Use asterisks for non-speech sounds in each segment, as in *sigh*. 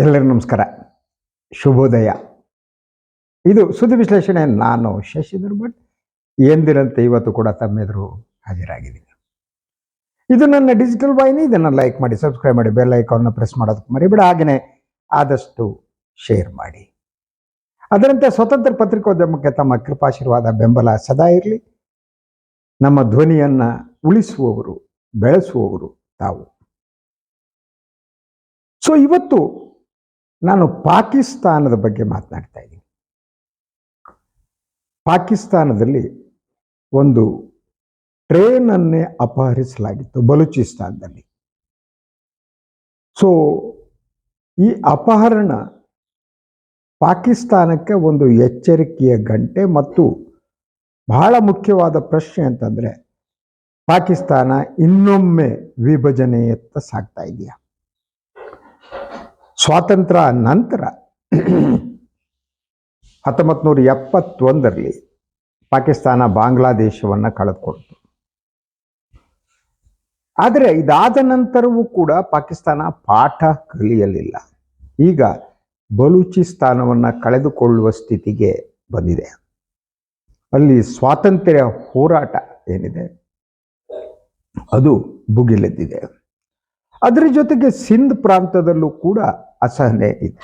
ಎಲ್ಲರಿಗೂ ನಮಸ್ಕಾರ. ಶುಭೋದಯ. ಇದು ಸುದ್ದಿ ವಿಶ್ಲೇಷಣೆ. ನಾನು ಶಶಿಧರ್ ಭಟ್. ಎಂದಿರಂತೆ ಇವತ್ತು ಕೂಡ ತಮ್ಮೆದುರು ಹಾಜರಾಗಿದ್ದೀನಿ. ಇದು ನನ್ನ ಡಿಜಿಟಲ್ ವಾಹಿನಿ. ಇದನ್ನು ಲೈಕ್ ಮಾಡಿ ಸಬ್ಸ್ಕ್ರೈಬ್ ಮಾಡಿ ಬೆಲ್ ಐಕಾನ್ನ ಪ್ರೆಸ್ ಮಾಡೋದಕ್ಕೆ ಮರಿಬೇಡ. ಹಾಗೆಯೇ ಆದಷ್ಟು ಶೇರ್ ಮಾಡಿ. ಅದರಂತೆ ಸ್ವತಂತ್ರ ಪತ್ರಿಕೋದ್ಯಮಕ್ಕೆ ತಮ್ಮ ಕೃಪಾಶೀರ್ವಾದ, ಬೆಂಬಲ ಸದಾ ಇರಲಿ. ನಮ್ಮ ಧ್ವನಿಯನ್ನು ಉಳಿಸುವವರು, ಬೆಳೆಸುವವರು ತಾವು. ಸೊ ಇವತ್ತು ನಾನು ಪಾಕಿಸ್ತಾನದ ಬಗ್ಗೆ ಮಾತನಾಡ್ತಾ ಇದ್ದೀನಿ. ಪಾಕಿಸ್ತಾನದಲ್ಲಿ ಒಂದು ಟ್ರೇನನ್ನೇ ಅಪಹರಿಸಲಾಗಿತ್ತು ಬಲೂಚಿಸ್ತಾನದಲ್ಲಿ. ಸೊ ಈ ಅಪಹರಣ ಪಾಕಿಸ್ತಾನಕ್ಕೆ ಒಂದು ಎಚ್ಚರಿಕೆಯ ಗಂಟೆ ಮತ್ತು ಬಹಳ ಮುಖ್ಯವಾದ ಪ್ರಶ್ನೆ ಅಂತಂದರೆ, ಪಾಕಿಸ್ತಾನ ಇನ್ನೊಮ್ಮೆ ವಿಭಜನೆಯತ್ತ ಸಾಗ್ತಾ ಇದೆಯಾ? ಸ್ವಾತಂತ್ರ್ಯ ನಂತರ ಹತ್ತೊಂಬತ್ತು ನೂರ ಎಪ್ಪತ್ತೊಂದರಲ್ಲಿ ಪಾಕಿಸ್ತಾನ ಬಾಂಗ್ಲಾದೇಶವನ್ನು ಕಳೆದುಕೊಳ್ತು. ಆದರೆ ಇದಾದ ನಂತರವೂ ಕೂಡ ಪಾಕಿಸ್ತಾನ ಪಾಠ ಕಲಿಯಲಿಲ್ಲ. ಈಗ ಬಲೂಚಿಸ್ತಾನವನ್ನು ಕಳೆದುಕೊಳ್ಳುವ ಸ್ಥಿತಿಗೆ ಬಂದಿದೆ. ಅಲ್ಲಿ ಸ್ವಾತಂತ್ರ್ಯ ಹೋರಾಟ ಏನಿದೆ? ಅದು ಭುಗಿಲೆದ್ದಿದೆ. ಅದರ ಜೊತೆಗೆ ಸಿಂಧ್ ಪ್ರಾಂತದಲ್ಲೂ ಕೂಡ ಅಸಹನೆ ಇದೆ.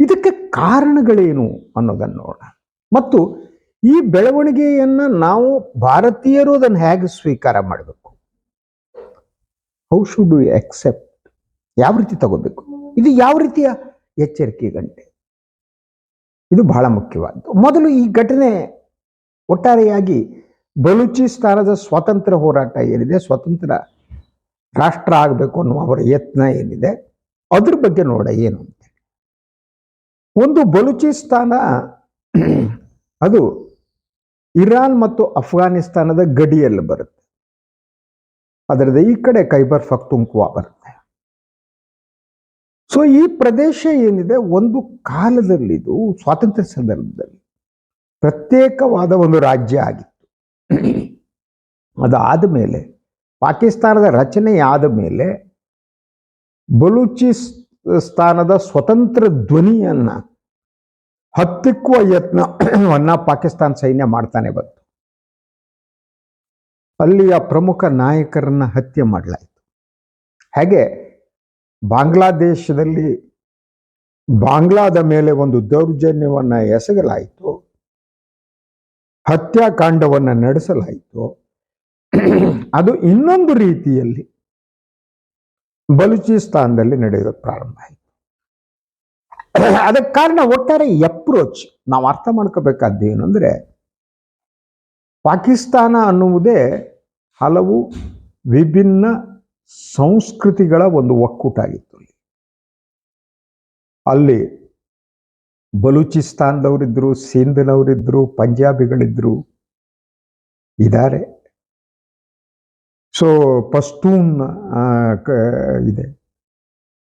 ಇದಕ್ಕೆ ಕಾರಣಗಳೇನು ಅನ್ನೋದನ್ನು ನೋಡೋಣ. ಮತ್ತು ಈ ಬೆಳವಣಿಗೆಯನ್ನ ನಾವು ಭಾರತೀಯರು ಅದನ್ನು ಹೇಗೆ ಸ್ವೀಕಾರ ಮಾಡಬೇಕು? ಹೌ ಶುಡ್ ಯು ಎಕ್ಸೆಪ್ಟ್ ಯಾವ ರೀತಿ ತಗೋಬೇಕು? ಇದು ಯಾವ ರೀತಿಯ ಎಚ್ಚರಿಕೆ ಗಂಟೆ? ಇದು ಬಹಳ ಮುಖ್ಯವಾದ್ದು. ಮೊದಲು ಈ ಘಟನೆ ಒಟ್ಟಾರೆಯಾಗಿ ಬಲೂಚಿಸ್ತಾನದ ಸ್ವಾತಂತ್ರ್ಯ ಹೋರಾಟ ಏನಿದೆ? ಸ್ವತಂತ್ರ ರಾಷ್ಟ್ರ ಆಗಬೇಕು ಅನ್ನುವ ಅವರ ಯತ್ನ ಏನಿದೆ, ಅದ್ರ ಬಗ್ಗೆ ನೋಡ ಏನು ಅಂತ ಒಂದು ಬಲೂಚಿಸ್ತಾನ, *clears throat* ಅದು ಇರಾನ್ ಮತ್ತು ಅಫ್ಘಾನಿಸ್ತಾನದ ಗಡಿಯಲ್ಲಿ ಬರುತ್ತೆ. ಅದರದ ಈ ಕಡೆ ಕೈಬರ್ ಫಕ್ತುಂಕ್ವಾ ಬರುತ್ತೆ. ಸೊ ಈ ಪ್ರದೇಶ ಏನಿದೆ, ಒಂದು ಕಾಲದಲ್ಲಿ ಇದು ಸ್ವಾತಂತ್ರ್ಯ ಸಂದರ್ಭದಲ್ಲಿ ಪ್ರತ್ಯೇಕವಾದ ಒಂದು ರಾಜ್ಯ ಆಗಿತ್ತು. *clears throat* ಅದಾದ ಮೇಲೆ ಪಾಕಿಸ್ತಾನದ ರಚನೆಯಾದ ಮೇಲೆ ಬಲೂಚಿಸ್ತಾನದ ಸ್ವತಂತ್ರ ಧ್ವನಿಯನ್ನ ಹತ್ತಿಕ್ಕುವ ಯತ್ನವನ್ನು ಪಾಕಿಸ್ತಾನ ಸೈನ್ಯ ಮಾಡ್ತಾನೆ ಬಂತು. ಅಲ್ಲಿಯ ಪ್ರಮುಖ ನಾಯಕರನ್ನ ಹತ್ಯೆ ಮಾಡಲಾಯಿತು. ಹಾಗೆ? ಬಾಂಗ್ಲಾದೇಶದಲ್ಲಿ ಬಾಂಗ್ಲಾದ ಮೇಲೆ ಒಂದು ದೌರ್ಜನ್ಯವನ್ನು ಎಸಗಲಾಯಿತು. ಹತ್ಯಾಕಾಂಡವನ್ನು ನಡೆಸಲಾಯಿತು. *clears throat* ಅದು ಇನ್ನೊಂದು ರೀತಿಯಲ್ಲಿ ಬಲೂಚಿಸ್ತಾನದಲ್ಲಿ ನಡೆಯೋದು ಪ್ರಾರಂಭ ಆಯಿತು. *clears throat* ಅದಕ್ಕೆ ಕಾರಣ ಒಟ್ಟಾರೆ ಅಪ್ರೋಚ್ ನಾವು ಅರ್ಥ ಮಾಡ್ಕೋಬೇಕಾದ್ದು ಏನು ಅಂದರೆ, ಪಾಕಿಸ್ತಾನ ಅನ್ನುವುದೇ ಹಲವು ವಿಭಿನ್ನ ಸಂಸ್ಕೃತಿಗಳ ಒಂದು ಒಕ್ಕೂಟ ಆಗಿತ್ತು ಅಲ್ಲಿ. ಅಲ್ಲಿ ಸಿಂಧ್ನವರಿದ್ದರು ಪಂಜಾಬಿಗಳಿದ್ರು ಇದ್ದಾರೆ. ಸೊ ಕ- ಇದೆ.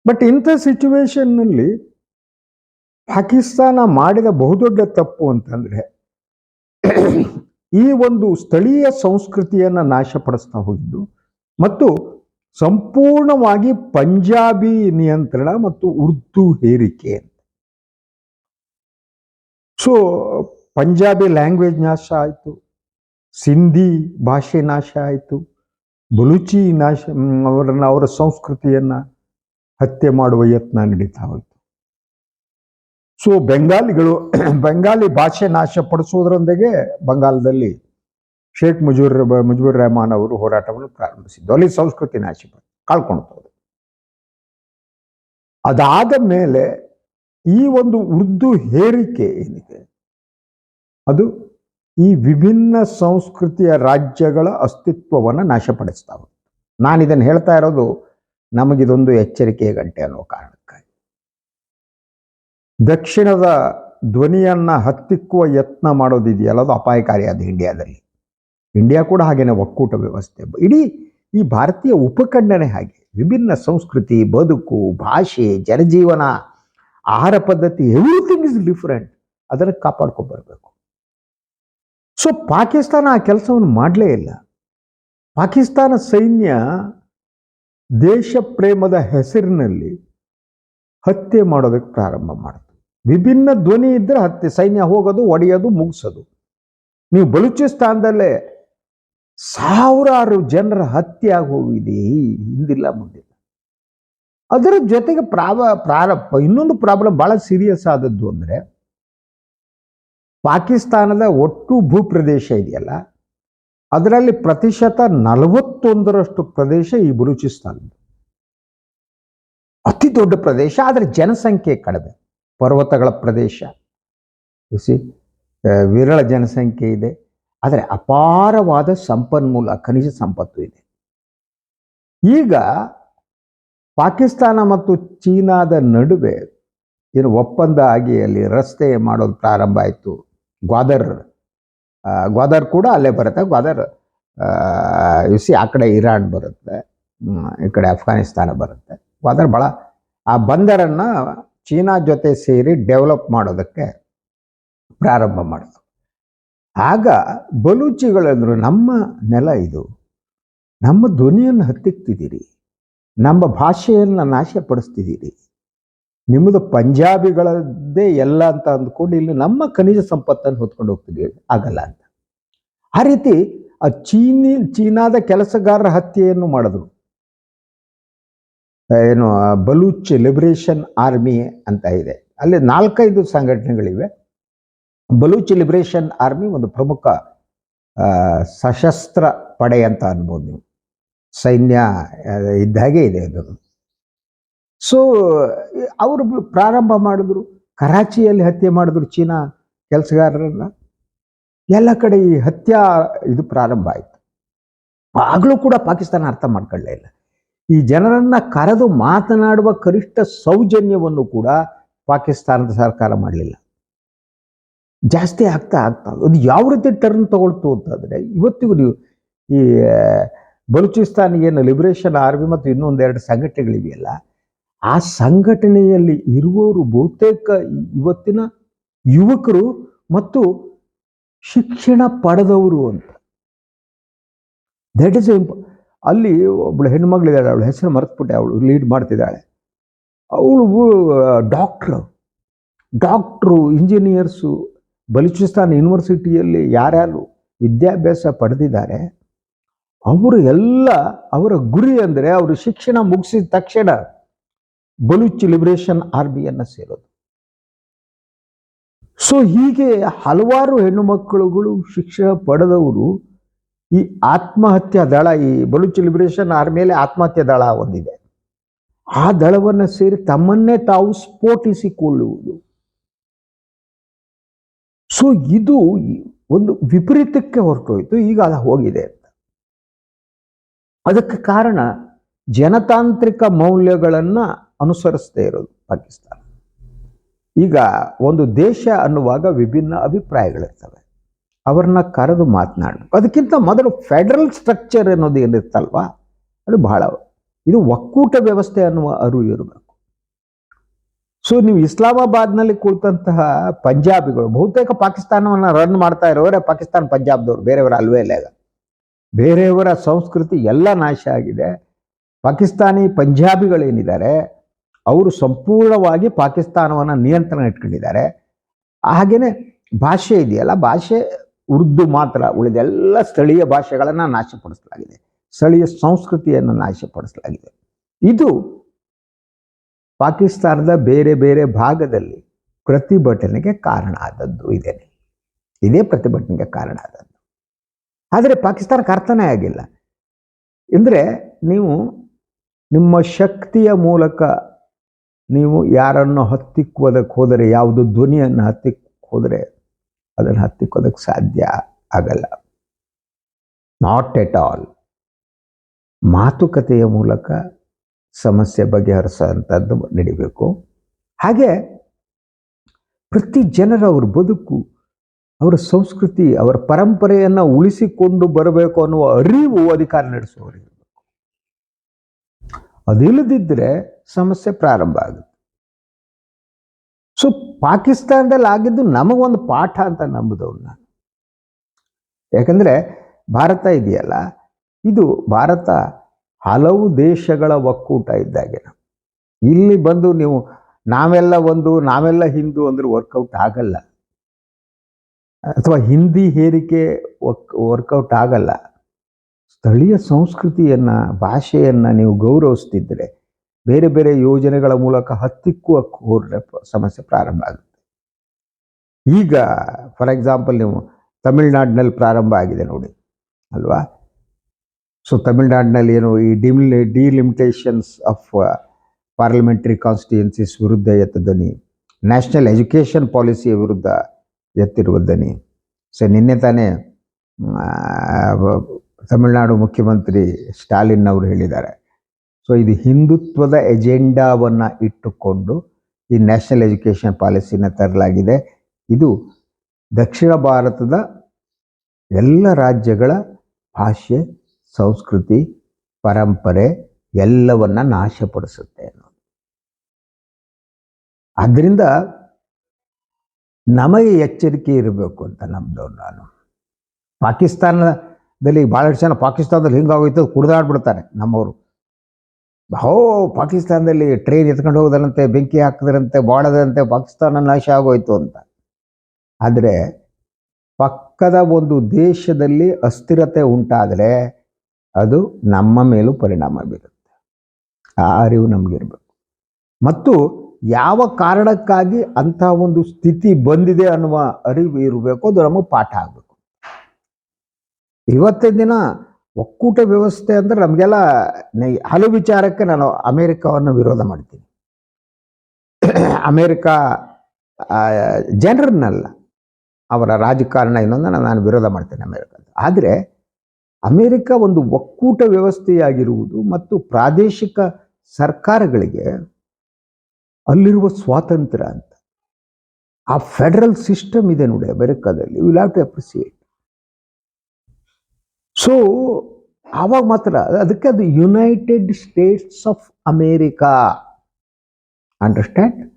ಬಟ್ ಇಂಥ ಸಿಚುವೇಶನ್ನಲ್ಲಿ ಪಾಕಿಸ್ತಾನ ಮಾಡಿದ ಬಹುದೊಡ್ಡ ತಪ್ಪು ಅಂತಂದರೆ, ಈ ಒಂದು ಸ್ಥಳೀಯ ಸಂಸ್ಕೃತಿಯನ್ನು ನಾಶಪಡಿಸ್ತಾ ಹೋಗಿದ್ದು, ಮತ್ತು ಸಂಪೂರ್ಣವಾಗಿ ಪಂಜಾಬಿ ನಿಯಂತ್ರಣ ಮತ್ತು ಉರ್ದು ಹೇರಿಕೆ ಅಂತ. ಸೊ ಪಂಜಾಬಿ ಲ್ಯಾಂಗ್ವೇಜ್ ನಾಶ ಆಯಿತು, ಸಿಂಧಿ ಭಾಷೆ ನಾಶ ಆಯಿತು. ಬಲೂಚಿ ನಾಶ ಅವರನ್ನ, ಅವರ ಸಂಸ್ಕೃತಿಯನ್ನ ಹತ್ಯೆ ಮಾಡುವ ಯತ್ನ ನಡೀತಾ ಹೋಯಿತು. ಸೊ ಬೆಂಗಾಲಿಗಳು ಬೆಂಗಾಲಿ ಭಾಷೆ ನಾಶಪಡಿಸುವುದರೊಂದಿಗೆ ಬಂಗಾಲದಲ್ಲಿ ಶೇಖ್ ಮುಜೂರ್ ಮುಜಿಬುರ್ ರೆಹಮಾನ್ ಅವರು ಹೋರಾಟವನ್ನು ಪ್ರಾರಂಭಿಸಿದ್ದು. ಅಲ್ಲಿ ಸಂಸ್ಕೃತಿ ನಾಶ ಕಳ್ಕೊಳ್ತದೆ ಅದಾದ ಮೇಲೆ ಈ ಒಂದು ಉರ್ದು ಹೇರಿಕೆ ಏನಿದೆ? ಅದು ಈ ವಿಭಿನ್ನ ಸಂಸ್ಕೃತಿಯ ರಾಜ್ಯಗಳ ಅಸ್ತಿತ್ವವನ್ನು ನಾಶಪಡಿಸ್ತಾ ಹೋಗುತ್ತೆ. ನಾನು ಇದನ್ನು ಹೇಳ್ತಾ ಇರೋದು ನಮಗಿದೊಂದು ಎಚ್ಚರಿಕೆಯ ಗಂಟೆ ಅನ್ನೋ ಕಾರಣಕ್ಕಾಗಿ. ದಕ್ಷಿಣದ ಧ್ವನಿಯನ್ನ ಹತ್ತಿಕ್ಕುವ ಯತ್ನ ಮಾಡೋದಿದೆಯಲ್ಲ, ಅದು ಅಪಾಯಕಾರಿಯಾದ ಇಂಡಿಯಾದಲ್ಲಿ. ಇಂಡಿಯಾ ಕೂಡ ಹಾಗೇನೆ ಒಕ್ಕೂಟ ವ್ಯವಸ್ಥೆ. ಇಡೀ ಈ ಭಾರತೀಯ ಉಪಖಂಡನೇ ಹಾಗೆ, ವಿಭಿನ್ನ ಸಂಸ್ಕೃತಿ, ಬದುಕು, ಭಾಷೆ, ಜನಜೀವನ, ಆಹಾರ ಪದ್ಧತಿ ಎವ್ರಿಥಿಂಗ್ ಇಸ್ ಡಿಫ್ರೆಂಟ್ ಅದನ್ನು ಕಾಪಾಡ್ಕೊಂಡ್ಬರ್ಬೇಕು ಸೊ ಪಾಕಿಸ್ತಾನ ಆ ಕೆಲಸವನ್ನು ಮಾಡಲೇ ಇಲ್ಲ. ಪಾಕಿಸ್ತಾನ ಸೈನ್ಯ ದೇಶ ಪ್ರೇಮದ ಹೆಸರಿನಲ್ಲಿ ಹತ್ಯೆ ಮಾಡೋದಕ್ಕೆ ಪ್ರಾರಂಭ ಮಾಡಿತು. ವಿಭಿನ್ನ ಧ್ವನಿ ಇದ್ದರೆ ಹತ್ಯೆ, ಸೈನ್ಯ ಹೋಗೋದು, ಒಡೆಯೋದು, ಮುಗಿಸೋದು. ನೀವು ಬಲೂಚಿಸ್ತಾನದಲ್ಲೇ ಸಾವಿರಾರು ಜನರ ಹತ್ಯೆ ಆಗೋಗಿದೆ, ಹಿಂದಿಲ್ಲ ಮುಂದಿಲ್ಲ. ಅದರ ಜೊತೆಗೆ ಪ್ರಾವ ಪ್ರಾರಂಭ ಇನ್ನೊಂದು ಪ್ರಾಬ್ಲಮ್ ಭಾಳ ಸೀರಿಯಸ್ ಆದದ್ದು ಅಂದ್ರೆ ಪಾಕಿಸ್ತಾನದ ಒಟ್ಟು ಭೂಪ್ರದೇಶ ಇದೆಯಲ್ಲ, ಅದರಲ್ಲಿ ಪ್ರತಿಶತ ನಲವತ್ತೊಂದರಷ್ಟು ಪ್ರದೇಶ ಈ ಬಲೂಚಿಸ್ತಾನ ಅತಿ ದೊಡ್ಡ ಪ್ರದೇಶ, ಆದರೆ ಜನಸಂಖ್ಯೆ ಕಡಿಮೆ, ಪರ್ವತಗಳ ಪ್ರದೇಶ. ವಿರಳ ಜನಸಂಖ್ಯೆ ಇದೆ, ಆದರೆ ಅಪಾರವಾದ ಸಂಪನ್ಮೂಲ, ಖನಿಜ ಸಂಪತ್ತು ಇದೆ. ಈಗ ಪಾಕಿಸ್ತಾನ ಮತ್ತು ಚೀನಾದ ನಡುವೆ ಏನು ಒಪ್ಪಂದ ಆಗಿ ಅಲ್ಲಿ ರಸ್ತೆ ಮಾಡೋದು ಪ್ರಾರಂಭ ಆಯಿತು. ಗ್ವಾದರ್ ಗ್ವಾದರ್ ಕೂಡ ಅಲ್ಲೇ ಬರುತ್ತೆ. ಗ್ವಾದರ್ ಸಿ ಆ ಕಡೆ ಇರಾನ್ ಬರುತ್ತೆ ಈ ಕಡೆ ಅಫ್ಘಾನಿಸ್ತಾನ ಬರುತ್ತೆ. ಗ್ವಾದರ್ ಭಾಳ ಆ ಬಂದರನ್ನು ಚೀನಾ ಜೊತೆ ಸೇರಿ ಡೆವಲಪ್ ಮಾಡೋದಕ್ಕೆ ಪ್ರಾರಂಭ ಮಾಡಿದ್ರು. ಆಗ ಬಲೂಚಿಗಳಂದ್ರು, ನಮ್ಮ ನೆಲ ಇದು, ನಮ್ಮ ಧ್ವನಿಯನ್ನು ಹತ್ತಿಕ್ತಿದ್ದೀರಿ, ನಮ್ಮ ಭಾಷೆಯನ್ನು ನಾಶಪಡಿಸ್ತಿದ್ದೀರಿ ನಿಮ್ಮದು ಪಂಜಾಬಿಗಳದ್ದೇ ಎಲ್ಲ ಅಂತ ಅಂದ್ಕೊಂಡು ಇಲ್ಲಿ ನಮ್ಮ ಖನಿಜ ಸಂಪತ್ತನ್ನು ಹೊತ್ಕೊಂಡು ಹೋಗ್ತಿದ್ದೀರಿ ಆಗಲ್ಲ ಅಂತ. ಆ ರೀತಿ ಆ ಚೀನಿ, ಚೀನಾದ ಕೆಲಸಗಾರರ ಹತ್ಯೆಯನ್ನು ಮಾಡಿದ್ರು. ಏನು ಬಲೂಚ್ ಲಿಬರೇಷನ್ ಆರ್ಮಿ ಅಂತ ಇದೆ. ಅಲ್ಲಿ ನಾಲ್ಕೈದು ಸಂಘಟನೆಗಳಿವೆ. ಬಲೂಚ್ ಲಿಬರೇಷನ್ ಆರ್ಮಿ ಒಂದು ಪ್ರಮುಖ ಸಶಸ್ತ್ರ ಪಡೆ ಅಂತ ಅನ್ಬೋದು ನೀವು. ಸೈನ್ಯ ಇದ್ದಾಗೆ ಇದೆ ಅದು. ಸೊ ಅವರು ಪ್ರಾರಂಭ ಮಾಡಿದ್ರು, ಕರಾಚಿಯಲ್ಲಿ ಹತ್ಯೆ ಮಾಡಿದ್ರು ಚೀನಾ ಕೆಲಸಗಾರರನ್ನ. ಎಲ್ಲ ಕಡೆ ಈ ಹತ್ಯಾ ಇದು ಪ್ರಾರಂಭ ಆಯಿತು. ಆಗಲೂ ಕೂಡ ಪಾಕಿಸ್ತಾನ ಅರ್ಥ ಮಾಡ್ಕೊಳ್ಳೇ ಇಲ್ಲ. ಈ ಜನರನ್ನ ಕರೆದು ಮಾತನಾಡುವ ಕನಿಷ್ಠ ಸೌಜನ್ಯವನ್ನು ಕೂಡ ಪಾಕಿಸ್ತಾನದ ಸರ್ಕಾರ ಮಾಡಲಿಲ್ಲ. ಜಾಸ್ತಿ ಆಗ್ತಾ ಆಗ್ತಾ ಅದು ಯಾವ ರೀತಿ ಟರ್ನ್ ತಗೊಳ್ತು ಅಂತಂದರೆ, ಇವತ್ತಿಗೂ ನೀವು ಈ ಬಲೂಚಿಸ್ತಾನ್ ಏನು ಲಿಬರೇಷನ್ ಆರ್ಮಿ ಮತ್ತು ಇನ್ನೊಂದೆರಡು ಸಂಘಟನೆಗಳಿವೆಯಲ್ಲ ಆ ಸಂಘಟನೆಯಲ್ಲಿ ಇರುವವರು ಬಹುತೇಕ ಇವತ್ತಿನ ಯುವಕರು ಮತ್ತು ಶಿಕ್ಷಣ ಪಡೆದವರು ಅಂತ. ದಟ್ ಇಸ್ ಅಲ್ಲಿ ಒಬ್ಳು ಹೆಣ್ಮಗಳಿದ್ದಾಳೆ ಅವಳ ಹೆಸರು ಮರೆತುಬಿಟ್ಟೆ, ಅವಳು ಲೀಡ್ ಮಾಡ್ತಿದ್ದಾಳೆ. ಅವಳು ಡಾಕ್ಟ್ರು ಡಾಕ್ಟ್ರು ಇಂಜಿನಿಯರ್ಸು ಬಲೂಚಿಸ್ತಾನ್ ಯೂನಿವರ್ಸಿಟಿಯಲ್ಲಿ ಯಾರ್ಯಾರು ವಿದ್ಯಾಭ್ಯಾಸ ಪಡೆದಿದ್ದಾರೆ, ಅವರು ಎಲ್ಲ ಅವರ ಗುರಿ ಅಂದರೆ ಅವರು ಶಿಕ್ಷಣ ಮುಗಿಸಿದ ತಕ್ಷಣ ಬಲೂಚ್ ಲಿಬರೇಷನ್ ಆರ್ಮಿಯನ್ನು ಸೇರೋದು. ಸೊ ಹೀಗೆ ಹಲವಾರು ಹೆಣ್ಣು ಮಕ್ಕಳುಗಳು ಶಿಕ್ಷಣ ಪಡೆದವರು ಈ ಆತ್ಮಹತ್ಯಾ ದಳ, ಈ ಬಲೂಚ್ ಲಿಬರೇಷನ್ ಆರ್ಮಿಯಲ್ಲಿ ಆತ್ಮಹತ್ಯಾ ದಳ ಒಂದಿದೆ ಆ ದಳವನ್ನು ಸೇರಿ ತಮ್ಮನ್ನೇ ತಾವು ಸ್ಫೋಟಿಸಿಕೊಳ್ಳುವುದು. ಸೊ ಇದು ಒಂದು ವಿಪರೀತಕ್ಕೆ ಹೊರಟೋಯ್ತು, ಈಗ ಅದು ಹೋಗಿದೆ ಅಂತ. ಅದಕ್ಕೆ ಕಾರಣ, ಜನತಾಂತ್ರಿಕ ಮೌಲ್ಯಗಳನ್ನ ಅನುಸರಿಸದೇ ಇರೋದು ಪಾಕಿಸ್ತಾನ. ಈಗ ಒಂದು ದೇಶ ಅನ್ನುವಾಗ ವಿಭಿನ್ನ ಅಭಿಪ್ರಾಯಗಳಿರ್ತವೆ. ಅವ್ರನ್ನ ಕರೆದು ಮಾತನಾಡಬೇಕು. ಅದಕ್ಕಿಂತ ಮೊದಲು ಫೆಡರಲ್ ಸ್ಟ್ರಕ್ಚರ್ ಅನ್ನೋದು ಏನಿರ್ತಲ್ವ ಅದು ಬಹಳ ಇದು ಒಕ್ಕೂಟ ವ್ಯವಸ್ಥೆ ಅನ್ನುವ ಅರಿವು ಇರಬೇಕು. ಸೊ, ನೀವು ಇಸ್ಲಾಮಾಬಾದ್ನಲ್ಲಿ ಕುಳಿತಂತಹ ಪಂಜಾಬಿಗಳು, ಬಹುತೇಕ ಪಾಕಿಸ್ತಾನವನ್ನು ರನ್ ಮಾಡ್ತಾ ಇರೋರೇ ಪಾಕಿಸ್ತಾನ ಪಂಜಾಬ್ದವ್ರು, ಬೇರೆಯವರ ಅಲ್ವೇ ಇಲ್ಲ ಬೇರೆಯವರ ಸಂಸ್ಕೃತಿ ಎಲ್ಲ ನಾಶ ಆಗಿದೆ. ಪಾಕಿಸ್ತಾನಿ ಪಂಜಾಬಿಗಳೇನಿದ್ದಾರೆ ಅವರು ಸಂಪೂರ್ಣವಾಗಿ ಪಾಕಿಸ್ತಾನವನ್ನು ನಿಯಂತ್ರಣ ಇಟ್ಕೊಂಡಿದ್ದಾರೆ. ಹಾಗೆಯೇ ಭಾಷೆ ಇದೆಯಲ್ಲ, ಭಾಷೆ ಉರ್ದು ಮಾತ್ರ ಉಳಿದೆಲ್ಲ ಸ್ಥಳೀಯ ಭಾಷೆಗಳನ್ನು ನಾಶಪಡಿಸಲಾಗಿದೆ. ಸ್ಥಳೀಯ ಸಂಸ್ಕೃತಿಯನ್ನು ನಾಶಪಡಿಸಲಾಗಿದೆ. ಇದು ಪಾಕಿಸ್ತಾನದ ಬೇರೆ ಬೇರೆ ಭಾಗದಲ್ಲಿ ಪ್ರತಿಭಟನೆಗೆ ಕಾರಣ ಆದದ್ದು ಇದೇನೆ ಇದೇ ಪ್ರತಿಭಟನೆಗೆ ಕಾರಣ ಆದದ್ದು. ಆದರೆ ಪಾಕಿಸ್ತಾನಕ್ಕೆ ಅರ್ಥನೇ ಆಗಿಲ್ಲ. ಅಂದರೆ ನೀವು ನಿಮ್ಮ ಶಕ್ತಿಯ ಮೂಲಕ ನೀವು ಯಾರನ್ನು ಹತ್ತಿಕ್ಕೋದಕ್ಕೆ ಹೋದರೆ, ಯಾವುದು ಧ್ವನಿಯನ್ನು ಹತ್ತಿಕ್ಕೆ ಹೋದರೆ ಅದನ್ನು ಹತ್ತಿಕ್ಕೋದಕ್ಕೆ ಸಾಧ್ಯ ಆಗಲ್ಲ. ನಾಟ್ ಎಟ್ ಆಲ್ ಮಾತುಕತೆಯ ಮೂಲಕ ಸಮಸ್ಯೆ ಬಗೆಹರಿಸೋಂಥದ್ದು ನಡಿಬೇಕು. ಹಾಗೆ ಪ್ರತಿ ಜನರ ಅವ್ರ ಬದುಕು, ಅವರ ಸಂಸ್ಕೃತಿ, ಅವರ ಪರಂಪರೆಯನ್ನು ಉಳಿಸಿಕೊಂಡು ಬರಬೇಕು ಅನ್ನುವ ಅರಿವು ಅಧಿಕಾರ ನಡೆಸುವವರಿಗೆ. ಅದಿಲ್ಲದಿದ್ದರೆ ಸಮಸ್ಯೆ ಪ್ರಾರಂಭ ಆಗುತ್ತೆ. ಸೊ ಪಾಕಿಸ್ತಾನದಲ್ಲಿ ಆಗಿದ್ದು ನಮಗೊಂದು ಪಾಠ ಅಂತ ನಂಬುದವ್ ನಾನು. ಯಾಕಂದರೆ ಭಾರತ ಇದೆಯಲ್ಲ, ಇದು ಭಾರತ ಹಲವು ದೇಶಗಳ ಒಕ್ಕೂಟ ಇದ್ದಾಗೆ ಇಲ್ಲಿ ಬಂದು ನೀವು ನಾವೆಲ್ಲ ಒಂದು, ನಾವೆಲ್ಲ ಹಿಂದೂ ಅಂದರೆ ವರ್ಕೌಟ್ ಆಗಲ್ಲ. ಅಥವಾ ಹಿಂದಿ ಹೇರಿಕೆ ವರ್ಕೌಟ್ ಆಗಲ್ಲ. ಸ್ಥಳೀಯ ಸಂಸ್ಕೃತಿಯನ್ನು, ಭಾಷೆಯನ್ನು ನೀವು ಗೌರವಿಸ್ತಿದ್ರೆ ಬೇರೆ ಬೇರೆ ಯೋಜನೆಗಳ ಮೂಲಕ ಹತ್ತಿಕ್ಕುವ ಹೋದ್ರೆ ಸಮಸ್ಯೆ ಪ್ರಾರಂಭ ಆಗುತ್ತೆ. ಈಗ ಫಾರ್ ಎಕ್ಸಾಂಪಲ್ ನೀವು ತಮಿಳ್ನಾಡಿನಲ್ಲಿ ಪ್ರಾರಂಭ ಆಗಿದೆ ನೋಡಿ, ಅಲ್ವಾ? ಸೊ ತಮಿಳ್ನಾಡಿನಲ್ಲಿ ಏನು ಈ ಡಿಮಿಲ್ ಡಿಲಿಮಿಟೇಷನ್ಸ್ ಆಫ್ ಪಾರ್ಲಿಮೆಂಟರಿ ಕಾನ್ಸ್ಟಿಟ್ಯೂನ್ಸೀಸ್ ವಿರುದ್ಧ ಎತ್ತದನಿ ನ್ಯಾಷನಲ್ ಎಜುಕೇಷನ್ ಪಾಲಿಸಿಯ ವಿರುದ್ಧ ಎತ್ತಿರುವ ದನಿ. ಸೊ ನಿನ್ನೆ ತಾನೇ ತಮಿಳುನಾಡು ಮುಖ್ಯಮಂತ್ರಿ ಸ್ಟಾಲಿನ್ ಅವರು ಹೇಳಿದ್ದಾರೆ. ಸೊ ಇದು ಹಿಂದುತ್ವದ ಎಜೆಂಡಾವನ್ನು ಇಟ್ಟುಕೊಂಡು ಈ ನ್ಯಾಷನಲ್ ಎಜುಕೇಷನ್ ಪಾಲಿಸಿನ ತರಲಾಗಿದೆ. ಇದು ದಕ್ಷಿಣ ಭಾರತದ ಎಲ್ಲ ರಾಜ್ಯಗಳ ಭಾಷೆ, ಸಂಸ್ಕೃತಿ, ಪರಂಪರೆ ಎಲ್ಲವನ್ನ ನಾಶಪಡಿಸುತ್ತೆ ಅನ್ನೋದು. ಆದ್ದರಿಂದ ನಮಗೆ ಎಚ್ಚರಿಕೆ ಇರಬೇಕು ಅಂತ ನಮ್ಮದು ನಾನು. ಪಾಕಿಸ್ತಾನದಲ್ಲಿ ಭಾಳಷ್ಟು ಜನ ಪಾಕಿಸ್ತಾನದಲ್ಲಿ ಹಿಂಗಾಗೋಯ್ತು ಕುಡಿದಾಡ್ಬಿಡ್ತಾರೆ ನಮ್ಮವರು. ಹೋ, ಪಾಕಿಸ್ತಾನದಲ್ಲಿ ಟ್ರೈನ್ ಎತ್ಕೊಂಡು ಹೋಗೋದರಂತೆ ಬೆಂಕಿ ಹಾಕಿದ್ರಂತೆ, ಬಾಳದಂತೆ ಪಾಕಿಸ್ತಾನ ನಾಶ ಆಗೋಯ್ತು ಅಂತ. ಆದರೆ ಪಕ್ಕದ ಒಂದು ದೇಶದಲ್ಲಿ ಅಸ್ಥಿರತೆ ಉಂಟಾದರೆ ಅದು ನಮ್ಮ ಮೇಲೂ ಪರಿಣಾಮ ಬೀರುತ್ತೆ. ಆ ಅರಿವು ನಮಗಿರಬೇಕು. ಮತ್ತು ಯಾವ ಕಾರಣಕ್ಕಾಗಿ ಅಂಥ ಒಂದು ಸ್ಥಿತಿ ಬಂದಿದೆ ಅನ್ನುವ ಅರಿವು ಇರಬೇಕು ಅದು ನಮಗೆ ಪಾಠ ಆಗಬೇಕು. ಇವತ್ತಿನ ದಿನ ಒಕ್ಕೂಟ ವ್ಯವಸ್ಥೆ ಅಂದ್ರೆ ನಮಗೆಲ್ಲ ಹಲವು ವಿಚಾರಕ್ಕೆ ನಾನು ಅಮೇರಿಕವನ್ನು ವಿರೋಧ ಮಾಡ್ತೀನಿ. ಅಮೇರಿಕಾ ಜನರನ್ನಲ್ಲ, ಅವರ ರಾಜಕಾರಣ ಇನ್ನೊಂದು ನಾನು ವಿರೋಧ ಮಾಡ್ತೇನೆ ಅಮೇರಿಕಾದ. ಆದರೆ ಅಮೇರಿಕ ಒಂದು ಒಕ್ಕೂಟ ವ್ಯವಸ್ಥೆಯಾಗಿರುವುದು ಮತ್ತು ಪ್ರಾದೇಶಿಕ ಸರ್ಕಾರಗಳಿಗೆ ಅಲ್ಲಿರುವ ಸ್ವಾತಂತ್ರ್ಯ ಅಂತ. ಆ ಫೆಡರಲ್ ಸಿಸ್ಟಮ್ ಇದೆ ನೋಡಿ ಅಮೆರಿಕಾದಲ್ಲಿ. Will have to appreciate so ಆವಾಗ ಮಾತ್ರ, ಅದಕ್ಕೆ ಅದು United States of America understand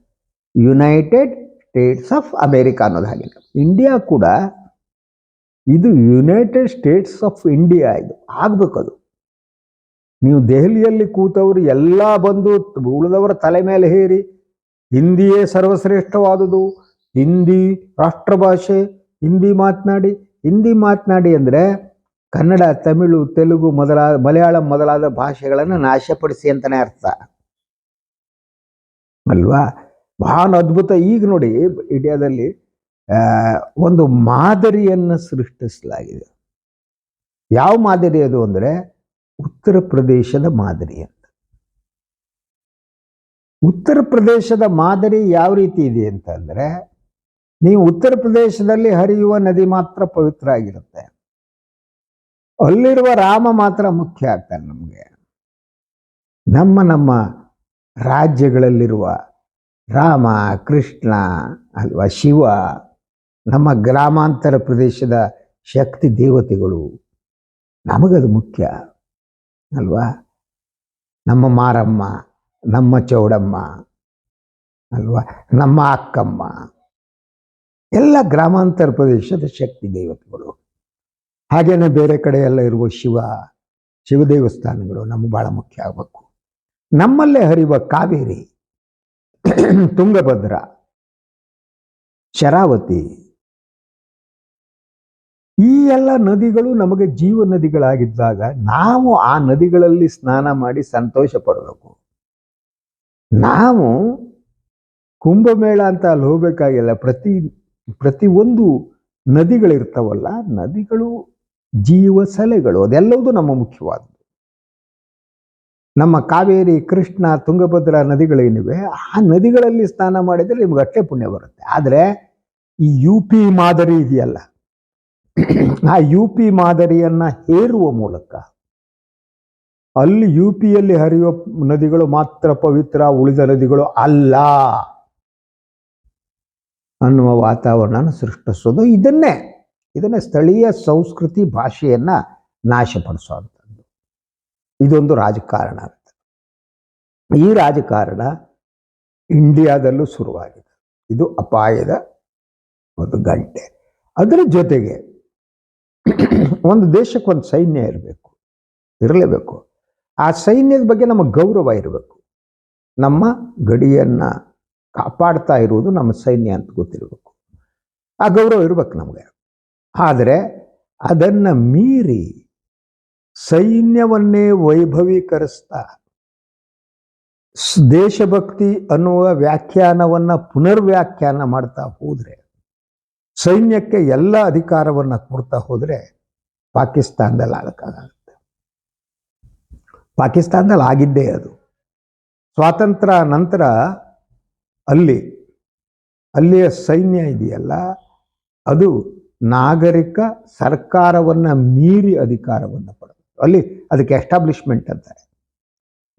United States of America ಅನ್ನೋದು ಹಾಗೆ. ಇಂಡಿಯಾ ಕೂಡ, ಇದು ಯುನೈಟೆಡ್ ಸ್ಟೇಟ್ಸ್ ಆಫ್ ಇಂಡಿಯಾ ಇದು. ಆಗ್ಬೇಕು ಅದು. ನೀವು ದೆಹಲಿಯಲ್ಲಿ ಕೂತವರು, ಎಲ್ಲ ಬಂದು ಉಳಿದವರ ತಲೆ ಮೇಲೆ ಹೇರಿ. ಹಿಂದಿಯೇ ಸರ್ವಶ್ರೇಷ್ಠವಾದುದು. ಹಿಂದಿ ರಾಷ್ಟ್ರ ಭಾಷೆ ಹಿಂದಿ ಮಾತನಾಡಿ. ಹಿಂದಿ ಮಾತನಾಡಿ ಅಂದರೆ ಕನ್ನಡ, ತಮಿಳು, ತೆಲುಗು ಮೊದಲಾದ ಮಲಯಾಳಂ ಮೊದಲಾದ ಭಾಷೆಗಳನ್ನು ನಾಶಪಡಿಸಿ ಅಂತಲೇ ಅರ್ಥ. ಅಲ್ವಾ? ಬಹಳ ಅದ್ಭುತ. ಈಗ ನೋಡಿ, ಇಂಡಿಯಾದಲ್ಲಿ ಒಂದು ಮಾದರಿಯನ್ನು ಸೃಷ್ಟಿಸಲಾಗಿದೆ. ಯಾವ ಮಾದರಿ ಅದು ಅಂದರೆ, ಉತ್ತರ ಪ್ರದೇಶದ ಮಾದರಿ ಅಂತ. ಉತ್ತರ ಪ್ರದೇಶದ ಮಾದರಿ ಯಾವ ರೀತಿ ಇದೆ ಅಂತಂದ್ರೆ ನೀವು ಉತ್ತರ ಪ್ರದೇಶದಲ್ಲಿ ಹರಿಯುವ ನದಿ ಮಾತ್ರ ಪವಿತ್ರ ಆಗಿರುತ್ತೆ. ಅಲ್ಲಿರುವ ರಾಮ ಮಾತ್ರ ಮುಖ್ಯ ಆಗ್ತಾನೆ ನಮಗೆ. ನಮ್ಮ ನಮ್ಮ ರಾಜ್ಯಗಳಲ್ಲಿರುವ ರಾಮ, ಕೃಷ್ಣ ಅಲ್ವಾ, ಶಿವ, ನಮ್ಮ ಗ್ರಾಮಾಂತರ ಪ್ರದೇಶದ ಶಕ್ತಿ ದೇವತೆಗಳು, ನಮಗದು ಮುಖ್ಯ ಅಲ್ವಾ? ನಮ್ಮ ಮಾರಮ್ಮ, ನಮ್ಮ ಚೌಡಮ್ಮ ಅಲ್ವಾ? ನಮ್ಮ ಅಕ್ಕಮ್ಮ, ಎಲ್ಲ ಗ್ರಾಮಾಂತರ ಪ್ರದೇಶದ ಶಕ್ತಿ ದೇವತೆಗಳು. ಹಾಗೇನೆ ಬೇರೆ ಕಡೆ ಎಲ್ಲ ಇರುವ ಶಿವ ಶಿವ ದೇವಸ್ಥಾನಗಳು ನಮಗೆ ಬಹಳ ಮುಖ್ಯ ಆಗಬೇಕು. ನಮ್ಮಲ್ಲೇ ಹರಿಯುವ ಕಾವೇರಿ, ತುಂಗಭದ್ರ, ಶರಾವತಿ, ಈ ಎಲ್ಲ ನದಿಗಳು ನಮಗೆ ಜೀವ ನದಿಗಳಾಗಿದ್ದಾಗ ನಾವು ಆ ನದಿಗಳಲ್ಲಿ ಸ್ನಾನ ಮಾಡಿ ಸಂತೋಷ ಪಡಬೇಕು. ನಾವು ಕುಂಭಮೇಳ ಅಂತ ಅಲ್ಲಿ ಹೋಗ್ಬೇಕಾಗಿಲ್ಲ. ಪ್ರತಿ ಪ್ರತಿ ಒಂದು ನದಿಗಳಿರ್ತಾವಲ್ಲ, ನದಿಗಳು ಜೀವ ಸಲೆಗಳು ಅದೆಲ್ಲವೂ ನಮ್ಮ ಮುಖ್ಯವಾದದ್ದು. ನಮ್ಮ ಕಾವೇರಿ, ಕೃಷ್ಣ, ತುಂಗಭದ್ರಾ ನದಿಗಳೇನಿವೆ ಆ ನದಿಗಳಲ್ಲಿ ಸ್ನಾನ ಮಾಡಿದರೆ ನಿಮ್ಗೆ ಅಷ್ಟೇ ಪುಣ್ಯ ಬರುತ್ತೆ. ಆದರೆ ಈ ಯು ಪಿ ಮಾದರಿ ಇದೆಯಲ್ಲ, ಆ ಯು ಪಿ ಮಾದರಿಯನ್ನ ಹೇರುವ ಮೂಲಕ ಅಲ್ಲಿ ಯು ಪಿಯಲ್ಲಿ ಹರಿಯುವ ನದಿಗಳು ಮಾತ್ರ ಪವಿತ್ರ, ಉಳಿದ ನದಿಗಳು ಅಲ್ಲ ಅನ್ನುವ ವಾತಾವರಣ ಸೃಷ್ಟಿಸೋದು ಇದನ್ನೇ. ಇದನ್ನೇ ಸ್ಥಳೀಯ ಸಂಸ್ಕೃತಿ ಭಾಷೆಯನ್ನ ನಾಶಪಡಿಸುವಂಥದ್ದು. ಇದೊಂದು ರಾಜಕಾರಣ ಅಂತ. ಈ ರಾಜಕಾರಣ ಇಂಡಿಯಾದಲ್ಲೂ ಶುರುವಾಗಿದೆ. ಇದು ಅಪಾಯದ ಒಂದು ಗಂಟೆ. ಅದರ ಜೊತೆಗೆ ಒಂದು ದೇಶಕ್ಕೊಂದು ಸೈನ್ಯ ಇರಬೇಕು. ಇರಲೇಬೇಕು. ಆ ಸೈನ್ಯದ ಬಗ್ಗೆ ನಮ್ಮ ಗೌರವ ಇರಬೇಕು. ನಮ್ಮ ಗಡಿಯನ್ನ ಕಾಪಾಡ್ತಾ ಇರುವುದು ನಮ್ಮ ಸೈನ್ಯ ಅಂತ ಗೊತ್ತಿರಬೇಕು. ಆ ಗೌರವ ಇರಬೇಕು ನಮಗೆ. ಆದರೆ ಅದನ್ನು ಮೀರಿ ಸೈನ್ಯವನ್ನೇ ವೈಭವೀಕರಿಸ್ತಾ ದೇಶಭಕ್ತಿ ಅನ್ನುವ ವ್ಯಾಖ್ಯಾನವನ್ನು ಪುನರ್ವ್ಯಾಖ್ಯಾನ ಮಾಡ್ತಾ ಹೋದರೆ, ಸೈನ್ಯಕ್ಕೆ ಎಲ್ಲ ಅಧಿಕಾರವನ್ನು ಕೊಡ್ತಾ ಹೋದರೆ ಪಾಕಿಸ್ತಾನದಲ್ಲಿ ಆಗಕ್ಕಾಗುತ್ತೆ ಪಾಕಿಸ್ತಾನದಲ್ಲಿ ಆಗಿದ್ದೇ ಅದು. ಸ್ವಾತಂತ್ರ್ಯ ನಂತರ ಅಲ್ಲಿ, ಅಲ್ಲಿಯ ಸೈನ್ಯ ಇದೆಯಲ್ಲ, ಅದು ನಾಗರಿಕ ಸರ್ಕಾರವನ್ನು ಮೀರಿ ಅಧಿಕಾರವನ್ನು ಪಡೆದು. ಅಲ್ಲಿ ಅದಕ್ಕೆ ಎಸ್ಟಾಬ್ಲಿಷ್ಮೆಂಟ್ ಅಂತಾರೆ.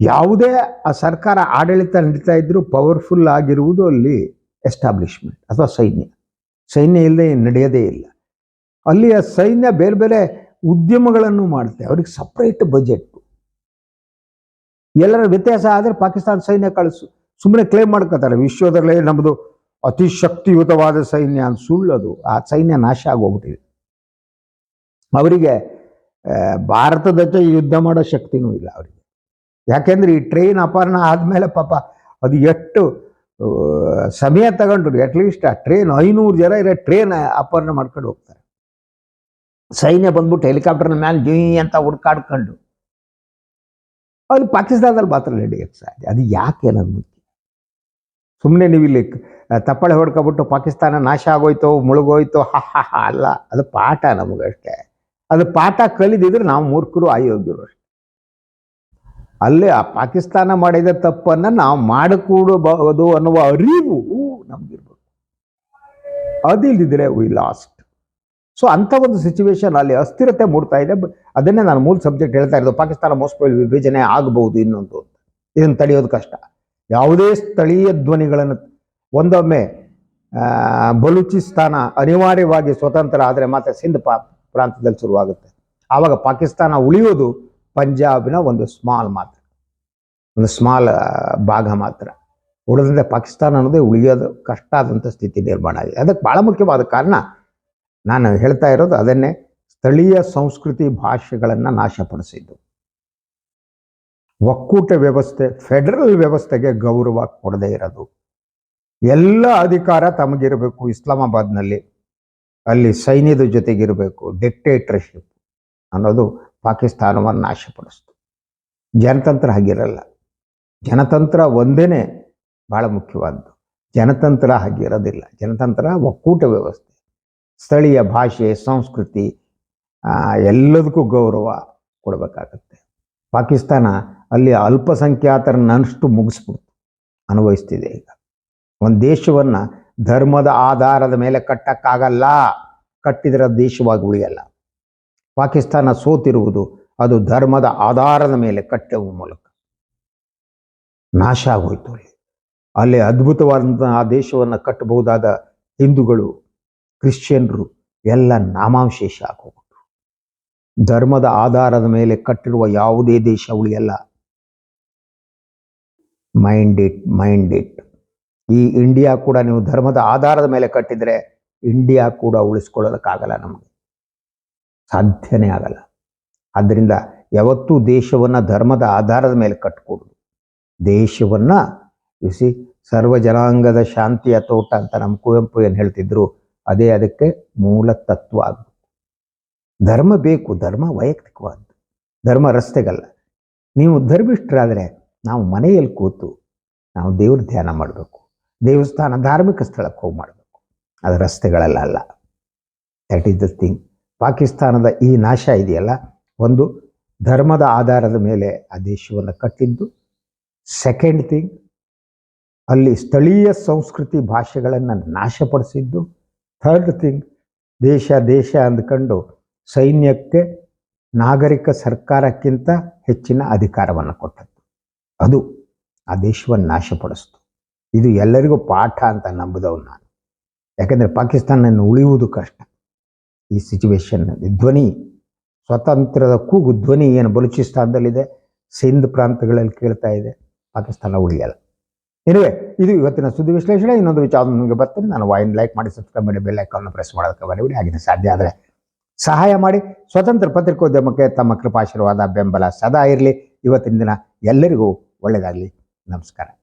ಯಾವುದೇ ಆ ಸರ್ಕಾರ ಆಡಳಿತ ನಡೀತಾ ಇದ್ರೂ ಪವರ್ಫುಲ್ ಆಗಿರುವುದು ಅಲ್ಲಿ ಎಸ್ಟಾಬ್ಲಿಷ್ಮೆಂಟ್ ಅಥವಾ ಸೈನ್ಯ. ಸೈನ್ಯ ಇಲ್ಲದೆ ನಡೆಯೋದೇ ಇಲ್ಲ. ಅಲ್ಲಿಯ ಸೈನ್ಯ ಬೇರೆ ಬೇರೆ ಉದ್ಯಮಗಳನ್ನು ಮಾಡುತ್ತೆ. ಅವ್ರಿಗೆ ಸಪ್ರೇಟ್ ಬಜೆಟ್ ಎಲ್ಲರ ವ್ಯತ್ಯಾಸ ಆದರೆ ಪಾಕಿಸ್ತಾನ ಸೈನ್ಯ ಕಳಿಸು. ಸುಮ್ಮನೆ ಕ್ಲೇಮ್ ಮಾಡ್ಕೋತಾರೆ. ವಿಶ್ವದಲ್ಲೇ ನಮ್ಮದು ಅತಿ ಶಕ್ತಿಯುತವಾದ ಸೈನ್ಯ ಸುಳ್ಳದು. ಆ ಸೈನ್ಯ ನಾಶ ಆಗೋಗ್ಬಿಟ್ಟಿದೆ. ಅವರಿಗೆ ಭಾರತದ ಜೊತೆ ಯುದ್ಧ ಮಾಡೋ ಶಕ್ತಿನೂ ಇಲ್ಲ ಅವರಿಗೆ. ಯಾಕೆಂದ್ರೆ ಈ ಟ್ರೈನ್ ಅಪಹರಣ ಆದಮೇಲೆ ಪಾಪ ಅದು ಎಷ್ಟು ಸಮಯ ತಗೊಂಡ್ರು. ಅಟ್ಲೀಸ್ಟ್ ಆ ಟ್ರೈನ್ ಐನೂರು ಜನ ಇರೋ ಟ್ರೈನ್ ಅಪಹರಣ ಮಾಡ್ಕೊಂಡು ಹೋಗ್ತಾರೆ. ಸೈನ್ಯ ಬಂದ್ಬಿಟ್ಟು ಹೆಲಿಕಾಪ್ಟರ್ನ ಮ್ಯಾಲೆ ಜೀ ಅಂತ ಹುಡ್ಕಾಡ್ಕೊಂಡು. ಅಲ್ಲಿ ಪಾಕಿಸ್ತಾನದಲ್ಲಿ ಮಾತ್ರ ನಡೆಯಕ್ಕೆ ಸಾಧ್ಯ. ಅದು ಯಾಕೆ ಅನ್ನೋದು ಮುಖ್ಯ. ಸುಮ್ಮನೆ ನೀವು ಇಲ್ಲಿ ತಪ್ಪಳೆ ಹೊಡ್ಕೊಬಿಟ್ಟು ಪಾಕಿಸ್ತಾನ ನಾಶ ಆಗೋಯ್ತು, ಮುಳುಗೋಯ್ತು, ಹಾ ಹಾ ಅಲ್ಲ. ಅದು ಪಾಠ ನಮಗಷ್ಟೇ. ಅದು ಪಾಠ ಕಲಿದಿದ್ರೆ ನಾವು ಮೂರ್ಖರು, ಅಯೋಗ್ಯರು ಅಷ್ಟೇ. ಅಲ್ಲಿ ಆ ಪಾಕಿಸ್ತಾನ ಮಾಡಿದ ತಪ್ಪನ್ನು ನಾವು ಮಾಡಿಕೊಡಬಹುದು ಅನ್ನುವ ಅರಿವು ನಮಗಿರ್ಬೇಕು. ಅದಿಲ್ದಿದ್ರೆ ವಿ ಲಾಸ್ಟ್ ಸೊ ಅಂಥ ಒಂದು ಸಿಚುವೇಶನ್ ಅಲ್ಲಿ ಅಸ್ಥಿರತೆ ಮೂಡ್ತಾ ಇದೆ. ಅದನ್ನೇ ನಾನು ಮೂಲ ಸಬ್ಜೆಕ್ಟ್ ಹೇಳ್ತಾ ಇರೋದು. ಪಾಕಿಸ್ತಾನ ಮೋಸ್ಟ್ಲಿ ವಿಭಜನೆ ಆಗಬಹುದು ಇನ್ನೊಂದು ಅಂತ. ಇದನ್ನು ತಡೆಯೋದು ಕಷ್ಟ. ಯಾವುದೇ ಸ್ಥಳೀಯ ಧ್ವನಿಗಳನ್ನು ಒಂದೊಮ್ಮೆ ಬಲೂಚಿಸ್ತಾನ ಅನಿವಾರ್ಯವಾಗಿ ಸ್ವತಂತ್ರ ಆದರೆ ಮಾತ್ರ ಸಿಂಧ್ ಪಾ, ಪ್ರಾಂತ್ಯದಲ್ಲಿ ಶುರುವಾಗುತ್ತೆ. ಆವಾಗ ಪಾಕಿಸ್ತಾನ ಉಳಿಯೋದು ಪಂಜಾಬಿನ ಒಂದು ಸ್ಮಾಲ್ ಮಾತ್ರ. ಒಂದು ಸ್ಮಾಲ್ ಭಾಗ ಮಾತ್ರ. ಉಳಿದಂತೆ ಪಾಕಿಸ್ತಾನ ಅನ್ನೋದೇ ಉಳಿಯೋದು ಕಷ್ಟ ಆದಂಥ ಸ್ಥಿತಿ ನಿರ್ಮಾಣ ಆಗಿದೆ. ಅದಕ್ಕೆ ಭಾಳ ಮುಖ್ಯವಾದ ಕಾರಣ ನಾನು ಹೇಳ್ತಾ ಇರೋದು ಅದನ್ನೇ ಸ್ಥಳೀಯ ಸಂಸ್ಕೃತಿ ಭಾಷೆಗಳನ್ನು ನಾಶಪಡಿಸಿದ್ದು. ಒಕ್ಕೂಟ ವ್ಯವಸ್ಥೆ ಫೆಡರಲ್ ವ್ಯವಸ್ಥೆಗೆ ಗೌರವ ಕೊಡದೇ ಇರೋದು. ಎಲ್ಲ ಅಧಿಕಾರ ತಮಗಿರಬೇಕು ಇಸ್ಲಾಮಾಬಾದ್ನಲ್ಲಿ. ಅಲ್ಲಿ ಸೈನ್ಯದ ಜೊತೆಗಿರಬೇಕು ಡಿಕ್ಟೇಟರ್ಶಿಪ್ ಅನ್ನೋದು ಪಾಕಿಸ್ತಾನವನ್ನು ನಾಶಪಡಿಸ್ತು. ಜನತಂತ್ರ ಹಾಗಿರಲ್ಲ. ಜನತಂತ್ರ ಒಂದೇ ಬಹಳ ಮುಖ್ಯವಾದ್ದು. ಜನತಂತ್ರ ಹಾಗಿರೋದಿಲ್ಲ. ಜನತಂತ್ರ ಒಕ್ಕೂಟ ವ್ಯವಸ್ಥೆ, ಸ್ಥಳೀಯ ಭಾಷೆ, ಸಂಸ್ಕೃತಿ ಎಲ್ಲದಕ್ಕೂ ಗೌರವ ಕೊಡಬೇಕಾಗತ್ತೆ. ಪಾಕಿಸ್ತಾನ ಅಲ್ಲಿ ಅಲ್ಪಸಂಖ್ಯಾತರನ್ನಷ್ಟು ಮುಗಿಸ್ಬಿಡ್ತು, ಅನುಭವಿಸ್ತಿದೆ ಈಗ. ಒಂದು ದೇಶವನ್ನು ಧರ್ಮದ ಆಧಾರದ ಮೇಲೆ ಕಟ್ಟಕ್ಕಾಗಲ್ಲ. ಕಟ್ಟಿದರೆ ದೇಶವಾಗಿ ಉಳಿಯಲ್ಲ. ಪಾಕಿಸ್ತಾನ ಸೋತಿರುವುದು ಅದು ಧರ್ಮದ ಆಧಾರದ ಮೇಲೆ ಕಟ್ಟುವ ಮೂಲಕ. ನಾಶ ಆಗೋಯ್ತು ಅಲ್ಲಿ. ಅಲ್ಲಿ ಅದ್ಭುತವಾದಂಥ ಆ ದೇಶವನ್ನು ಕಟ್ಟಬಹುದಾದ ಹಿಂದೂಗಳು, ಕ್ರಿಶ್ಚಿಯನ್ರು ಎಲ್ಲ ನಾಮಾವಶೇಷ ಆಗೋಗ್ಬಿಟ್ರು. ಧರ್ಮದ ಆಧಾರದ ಮೇಲೆ ಕಟ್ಟಿರುವ ಯಾವುದೇ ದೇಶ ಉಳಿಯಲ್ಲ. ಮೈಂಡ್ ಇಟ್ ಮೈಂಡ್ ಇಟ್ ಈ ಇಂಡಿಯಾ ಕೂಡ ನೀವು ಧರ್ಮದ ಆಧಾರದ ಮೇಲೆ ಕಟ್ಟಿದರೆ ಇಂಡಿಯಾ ಕೂಡ ಉಳಿಸ್ಕೊಳ್ಳೋದಕ್ಕಾಗಲ್ಲ ನಮಗೆ. ಸಾಧ್ಯನೇ ಆಗಲ್ಲ. ಆದ್ದರಿಂದ ಯಾವತ್ತೂ ದೇಶವನ್ನು ಧರ್ಮದ ಆಧಾರದ ಮೇಲೆ ಕಟ್ಕೊಡುದು. ದೇಶವನ್ನು ಯುಸಿ ಸರ್ವ ಜನಾಂಗದ ಶಾಂತಿಯ ತೋಟ ಅಂತ ನಮ್ಮ ಕುವೆಂಪು ಏನು ಹೇಳ್ತಿದ್ರು, ಅದೇ ಅದಕ್ಕೆ ಮೂಲ ತತ್ವ ಆಗಬೇಕು. ಧರ್ಮ ಬೇಕು, ಧರ್ಮ ವೈಯಕ್ತಿಕವಾದ್ದು. ಧರ್ಮ ರಸ್ತೆಗಲ್ಲ. ನೀವು ಧರ್ಮಿಷ್ಟರಾದರೆ ನಾವು ಮನೆಯಲ್ಲಿ ಕೂತು ನಾವು ದೇವ್ರ ಧ್ಯಾನ ಮಾಡಬೇಕು. ದೇವಸ್ಥಾನ ಧಾರ್ಮಿಕ ಸ್ಥಳಕ್ಕೆ ಹೋಗಿ ಮಾಡಬೇಕು. ಅದು ರಸ್ತೆಗಳೆಲ್ಲ ದಟ್ ಈಸ್ ದ ಥಿಂಗ್ ಪಾಕಿಸ್ತಾನದ ಈ ನಾಶ ಇದೆಯಲ್ಲ? ಒಂದು ಧರ್ಮದ ಆಧಾರದ ಮೇಲೆ ಆ ದೇಶವನ್ನು ಕಟ್ಟಿದ್ದು. ಸೆಕೆಂಡ್ ಥಿಂಗ್ ಅಲ್ಲಿ ಸ್ಥಳೀಯ ಸಂಸ್ಕೃತಿ ಭಾಷೆಗಳನ್ನು ನಾಶಪಡಿಸಿದ್ದು. ಥರ್ಡ್ ಥಿಂಗ್ ದೇಶ ದೇಶ ಅಂದ್ಕೊಂಡು ಸೈನ್ಯಕ್ಕೆ, ನಾಗರಿಕ ಸರ್ಕಾರಕ್ಕಿಂತ ಹೆಚ್ಚಿನ ಅಧಿಕಾರವನ್ನು ಕೊಟ್ಟದ್ದು. ಅದು ಆ ದೇಶವನ್ನು ನಾಶಪಡಿಸ್ತು. ಇದು ಎಲ್ಲರಿಗೂ ಪಾಠ ಅಂತ ನಂಬುದವ್ ನಾನು. ಯಾಕೆಂದರೆ ಪಾಕಿಸ್ತಾನನ್ನು ಉಳಿಯುವುದು ಕಷ್ಟ. ಈ ಸಿಚುವೇಶನ್ನಲ್ಲಿ ಧ್ವನಿ ಸ್ವತಂತ್ರದ ಕೂಗು ಧ್ವನಿ ಏನು ಬಲೂಚಿಸ್ತಾನದಲ್ಲಿದೆ ಸಿಂಧ್ ಪ್ರಾಂತಗಳಲ್ಲಿ ಕೇಳ್ತಾ ಇದೆ. ಪಾಕಿಸ್ತಾನ ಉಳಿಯಲ್ಲ. ಇರುವೆ ಇದು ಇವತ್ತಿನ ಸುದ್ದಿ ವಿಶ್ಲೇಷಣೆ. ಇನ್ನೊಂದು ವಿಚಾರ ನಿಮಗೆ ಬರ್ತೀನಿ. ನಾನು ವಾಯಿನ್ ಲೈಕ್ ಮಾಡಿ ಸಬ್ಸ್ಕ್ರೈಬ್ ಮಾಡಿ ಬೆಲ್ ಐಕಾನ್ನ ಪ್ರೆಸ್ ಮಾಡೋದಕ್ಕೆ ಬರಬೇಡಿ ಆಗಿನ ಸಾಧ್ಯ ಆದರೆ ಸಹಾಯ ಮಾಡಿ. ಸ್ವತಂತ್ರ ಪತ್ರಿಕೋದ್ಯಮಕ್ಕೆ ತಮ್ಮ ಕೃಪಾಶೀರ್ವಾದ, ಬೆಂಬಲ ಸದಾ ಇರಲಿ. ಇವತ್ತಿನ ದಿನ ಎಲ್ಲರಿಗೂ ಒಳ್ಳೆಯದಾಗಲಿ. ನಮಸ್ಕಾರ.